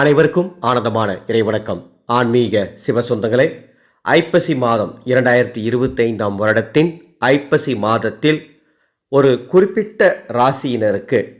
அனைவருக்கும் ஆனந்தமான இறைவணக்கம். ஆன்மீக சிவசொந்தங்களே ஐப்பசி மாதம் இரண்டாயிரத்தி இருபத்தைந்தாம் வருடத்தின் ஐப்பசி மாதத்தில் ஒரு குறிப்பிட்ட ராசியினருக்கு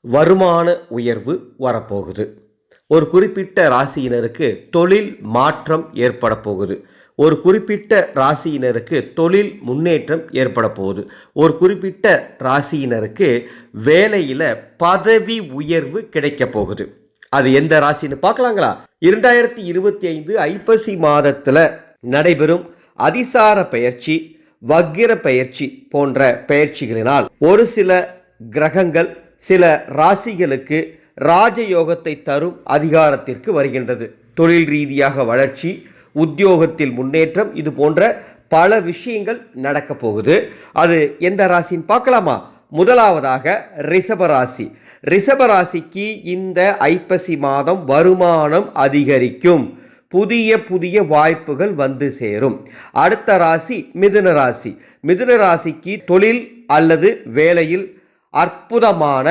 வருமான உயர்வு வரப்போகுது. ஒரு குறிப்பிட்ட ராசியினருக்கு தொழில் மாற்றம் ஏற்பட போகுது ஒரு குறிப்பிட்ட ராசியினருக்கு தொழில் முன்னேற்றம் ஏற்பட போகுது ஒரு குறிப்பிட்ட ராசியினருக்கு வேலையில் பதவி உயர்வு கிடைக்க போகுது அது எந்த ராசின்னு பார்க்கலாங்களா? இரண்டாயிரத்தி இருபத்தி ஐந்து ஐப்பசி மாதத்தில் நடைபெறும் அதிசார பயிற்சி வக்கிர பயிற்சி போன்ற பயிற்சிகளினால் ஒரு சில கிரகங்கள் சில ராசிகளுக்கு ராஜயோகத்தை தரும் அதிகாரத்திற்கு வருகின்றது. தொழில் ரீதியாக வளர்ச்சி உத்தியோகத்தில் முன்னேற்றம் இது போன்ற பல விஷயங்கள் நடக்க போகுது. அது எந்த ராசின்னு பார்க்கலாமா? முதலாவதாக ரிஷபராசி. ரிஷபராசிக்கு இந்த ஐப்பசி மாதம் வருமானம் அதிகரிக்கும். புதிய புதிய வாய்ப்புகள் வந்து சேரும். அடுத்த ராசி மிதுன ராசி. மிதுன ராசிக்கு தொழில் அல்லது வேலையில் அற்புதமான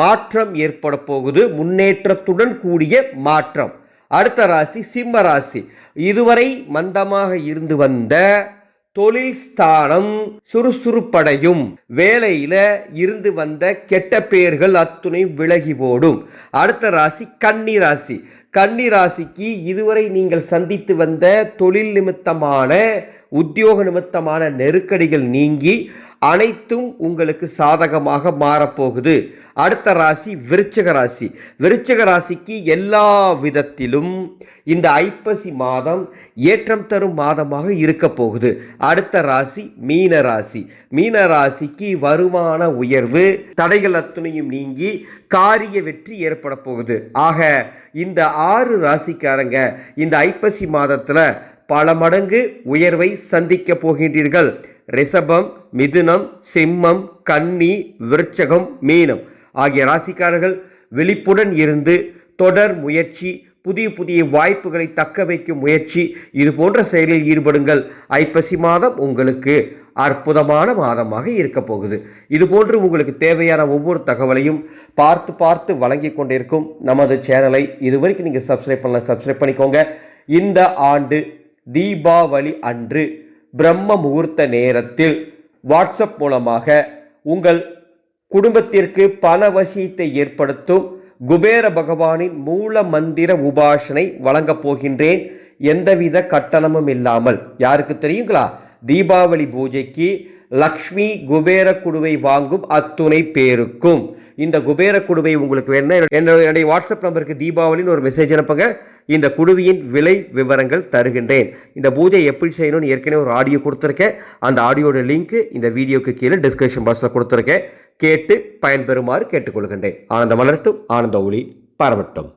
மாற்றம் ஏற்பட போகுது. முன்னேற்றத்துடன் கூடிய மாற்றம். அடுத்த ராசி சிம்ம ராசி. இதுவரை மந்தமாக இருந்து வந்த தொழில் ஸ்தானம் சுறுசுறுப்படையும். வேலையில இருந்து வந்த கெட்ட பெயர்கள் அத்துணை விலகி ஓடும். அடுத்த ராசி கன்னி ராசி. கன்னி ராசிக்கு இதுவரை நீங்கள் சந்தித்து வந்த தொழில் நிமித்தமான உத்தியோக நிமித்தமான நெருக்கடிகள் நீங்கி அனைத்தும் உங்களுக்கு சாதகமாக மாறப்போகுது. அடுத்த ராசி விருச்சக ராசி. விருச்சக ராசிக்கு எல்லா விதத்திலும் இந்த ஐப்பசி மாதம் ஏற்றம் தரும் மாதமாக இருக்க போகுது. அடுத்த ராசி மீன ராசி. மீன ராசிக்கு வருமான உயர்வு தடைகள் அத்துணையும் நீங்கி காரிய வெற்றி ஏற்பட போகுது. ஆக இந்த ஆறு ராசிக்காரங்க இந்த ஐப்பசி மாதத்தில் பல மடங்கு உயர்வை சந்திக்கப் போகின்றீர்கள். ரிஷபம் மிதுனம் சிம்மம் கன்னி விருச்சகம் மீனம் ஆகிய ராசிக்காரர்கள் விழிப்புடன் இருந்து தொடர் முயற்சி புதிய புதிய வாய்ப்புகளை தக்க வைக்கும் முயற்சி இது போன்ற செயலில் ஈடுபடுங்கள். ஐப்பசி மாதம் உங்களுக்கு அற்புதமான மாதமாக இருக்க போகுது. இதுபோன்று உங்களுக்கு தேவையான ஒவ்வொரு தகவலையும் பார்த்து பார்த்து வழங்கி கொண்டிருக்கும் நமது சேனலை இதுவரைக்கும் நீங்கள் சப்ஸ்கிரைப் பண்ணல சப்ஸ்கிரைப் பண்ணிக்கோங்க. இந்த ஆண்டு தீபாவளி அன்று பிரம்ம முகூர்த்த நேரத்தில் வாட்ஸ்அப் மூலமாக உங்கள் குடும்பத்திற்கு பண வசியத்தை ஏற்படுத்தும் குபேர பகவானின் மூல மந்திர உபாசனை வழங்கப் போகின்றேன். எந்தவித கட்டணமும் இல்லாமல். யாருக்கு தெரியுங்களா? தீபாவளி பூஜைக்கு லக்ஷ்மி குபேர குடுவை வாங்கும் அத்துணை பேருக்கும். இந்த குபேர குடுவை உங்களுக்கு வேணும்னா என்னுடைய வாட்ஸ்அப் நம்பருக்கு தீபாவளின்னு ஒரு மெசேஜ் அனுப்புங்க. இந்த குழுவியின் விலை விவரங்கள் தருகின்றேன். இந்த பூஜை எப்படி செய்யணும்னு ஏற்கனவே ஒரு ஆடியோ கொடுத்துருக்கேன். அந்த ஆடியோட லிங்க் இந்த வீடியோக்கு கீழே டிஸ்கிரிப்ஷன் பாக்ஸில் கொடுத்துருக்கேன். கேட்டு பயன்பெறுமாறு கேட்டுக்கொள்கின்றேன். ஆனந்த மலரட்டும் ஆனந்த ஒளி பரவட்டும்.